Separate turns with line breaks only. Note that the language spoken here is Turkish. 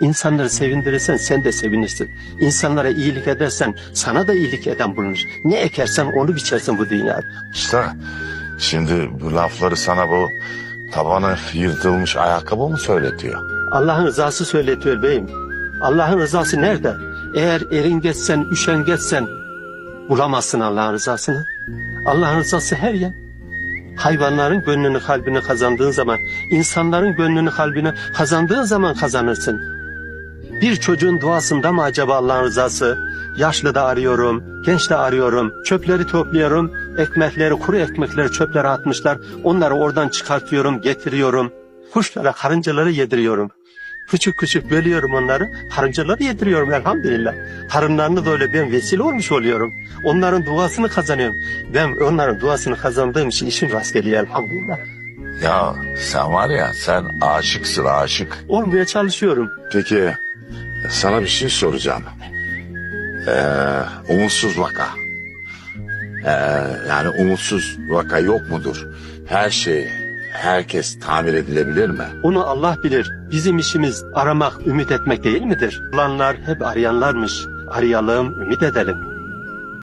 İnsanları sevindirirsen sen de sevinirsin. İnsanlara iyilik edersen sana da iyilik eden bulunur. Ne ekersen onu biçersin bu dünyada.
Usta şimdi bu lafları sana bu tabanı yırtılmış ayakkabı mı söyletiyor?
Allah'ın rızası söyletiyor beyim. Allah'ın rızası nerede? Eğer eringeçsen, üşengeçsen bulamazsın Allah'ın rızasını. Allah'ın rızası her yer. Hayvanların gönlünü kalbini kazandığın zaman, insanların gönlünü kalbini kazandığın zaman kazanırsın. Bir çocuğun duasında mı acaba Allah'ın rızası? Yaşlı da arıyorum, genç de arıyorum, çöpleri topluyorum, ekmekleri, kuru ekmekleri çöplere atmışlar. Onları oradan çıkartıyorum, getiriyorum. Kuşlara, karıncaları yediriyorum. Küçük küçük bölüyorum onları, karıncaları yediriyorum elhamdülillah. Karınlarını da öyle ben vesile olmuş oluyorum. Onların duasını kazanıyorum. Ben onların duasını kazandığım için işim rast geliyor elhamdülillah.
Ya sen var ya sen aşıksın aşık.
Olmaya çalışıyorum.
Peki sana bir şey soracağım. Ee, umutsuz vaka. Ee, yani umutsuz vaka yok mudur? Her şey, herkes tamir edilebilir mi?
Onu Allah bilir. Bizim işimiz aramak, ümit etmek değil midir? Olanlar hep arayanlarmış. Arayalım, ümit edelim.